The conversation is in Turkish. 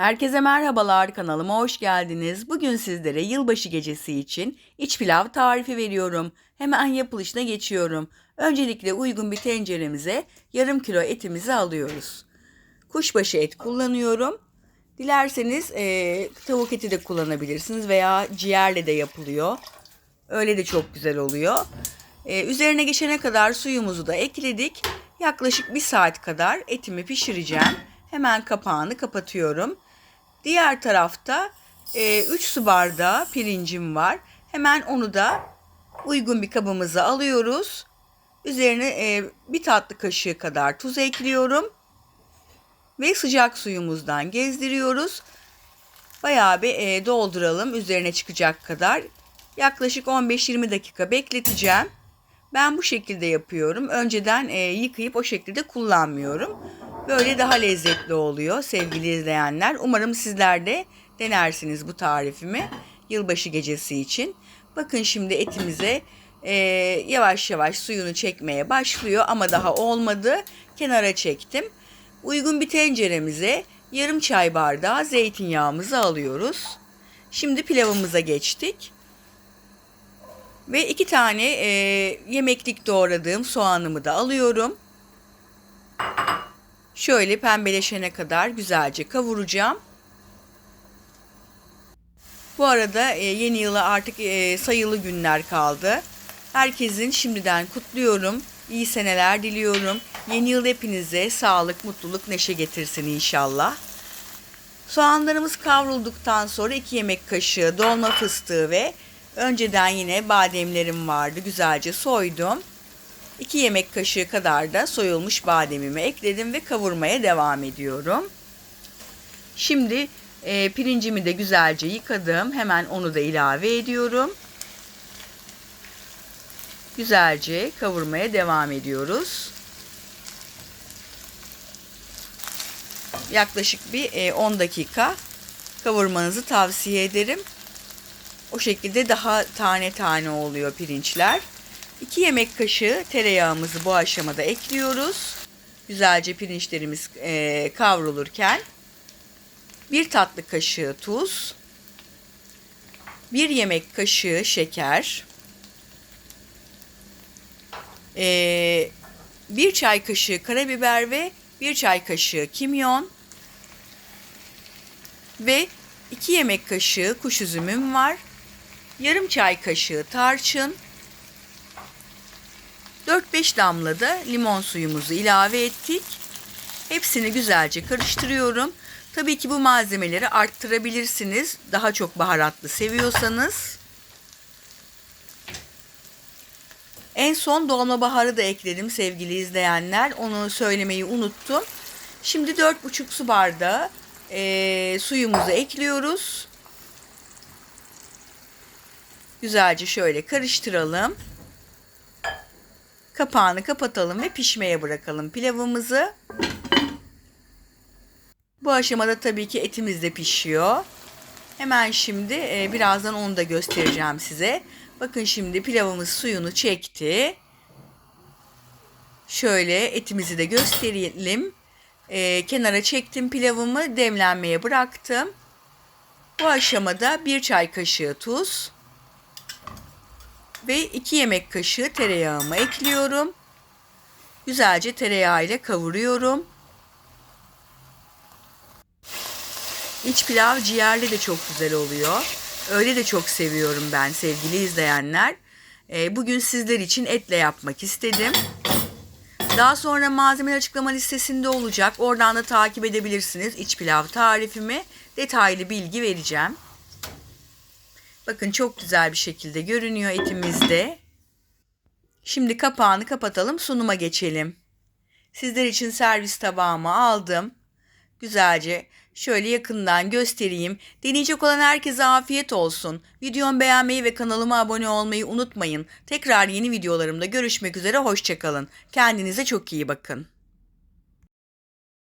Herkese merhabalar kanalıma hoş geldiniz. Bugün sizlere yılbaşı gecesi için iç pilav tarifi veriyorum. Hemen yapılışına geçiyorum. Öncelikle uygun bir tenceremize yarım kilo etimizi alıyoruz. Kuşbaşı et kullanıyorum. Dilerseniz e, tavuk eti de kullanabilirsiniz veya ciğerle de yapılıyor. Öyle de çok güzel oluyor. E, üzerine geçene kadar suyumuzu da ekledik. Yaklaşık bir saat kadar etimi pişireceğim. Hemen kapağını kapatıyorum. Diğer tarafta 3 e, su bardağı pirincim var. Hemen onu da uygun bir kabımıza alıyoruz. Üzerine e, bir tatlı kaşığı kadar tuz ekliyorum. Ve sıcak suyumuzdan gezdiriyoruz. Bayağı bir e, dolduralım üzerine çıkacak kadar. Yaklaşık 15-20 dakika bekleteceğim. Ben bu şekilde yapıyorum. Önceden e, yıkayıp o şekilde kullanmıyorum. Böyle daha lezzetli oluyor sevgili izleyenler. Umarım sizler de denersiniz bu tarifimi yılbaşı gecesi için. Bakın şimdi etimize e, yavaş yavaş suyunu çekmeye başlıyor ama daha olmadı. Kenara çektim. Uygun bir tenceremize yarım çay bardağı zeytinyağımızı alıyoruz. Şimdi pilavımıza geçtik. Ve iki tane e, yemeklik doğradığım soğanımı da alıyorum. Şöyle pembeleşene kadar güzelce kavuracağım. Bu arada e, yeni yıla artık e, sayılı günler kaldı. Herkesin şimdiden kutluyorum. İyi seneler diliyorum. Yeni yıl hepinize sağlık, mutluluk, neşe getirsin inşallah. Soğanlarımız kavrulduktan sonra 2 yemek kaşığı dolma fıstığı ve önceden yine bademlerim vardı. Güzelce soydum. 2 yemek kaşığı kadar da soyulmuş bademimi ekledim ve kavurmaya devam ediyorum. Şimdi e, pirincimi de güzelce yıkadım. Hemen onu da ilave ediyorum. Güzelce kavurmaya devam ediyoruz. Yaklaşık bir e, 10 dakika kavurmanızı tavsiye ederim. O şekilde daha tane tane oluyor pirinçler. 2 yemek kaşığı tereyağımızı bu aşamada ekliyoruz. Güzelce pirinçlerimiz e, kavrulurken 1 tatlı kaşığı tuz, 1 yemek kaşığı şeker, e, 1 çay kaşığı karabiber ve 1 çay kaşığı kimyon ve 2 yemek kaşığı kuş üzümüm var. Yarım çay kaşığı tarçın, 4-5 damla da limon suyumuzu ilave ettik. Hepsini güzelce karıştırıyorum. Tabii ki bu malzemeleri arttırabilirsiniz. Daha çok baharatlı seviyorsanız. En son dolma baharı da ekledim sevgili izleyenler. Onu söylemeyi unuttum. Şimdi 4,5 su bardağı e, suyumuzu ekliyoruz. Güzelce şöyle karıştıralım. Kapağını kapatalım ve pişmeye bırakalım pilavımızı. Bu aşamada tabii ki etimiz de pişiyor. Hemen şimdi e, birazdan onu da göstereceğim size. Bakın şimdi pilavımız suyunu çekti. Şöyle etimizi de gösterelim. E, kenara çektim pilavımı demlenmeye bıraktım. Bu aşamada bir çay kaşığı tuz, ve 2 yemek kaşığı tereyağımı ekliyorum. Güzelce tereyağı ile kavuruyorum. İç pilav ciğerli de çok güzel oluyor. Öyle de çok seviyorum ben sevgili izleyenler. Ee, bugün sizler için etle yapmak istedim. Daha sonra malzeme açıklama listesinde olacak. Oradan da takip edebilirsiniz iç pilav tarifimi. Detaylı bilgi vereceğim. Bakın çok güzel bir şekilde görünüyor etimizde. Şimdi kapağını kapatalım sunuma geçelim. Sizler için servis tabağımı aldım. Güzelce şöyle yakından göstereyim. Deneyecek olan herkese afiyet olsun. Videomu beğenmeyi ve kanalıma abone olmayı unutmayın. Tekrar yeni videolarımda görüşmek üzere. Hoşçakalın. Kendinize çok iyi bakın.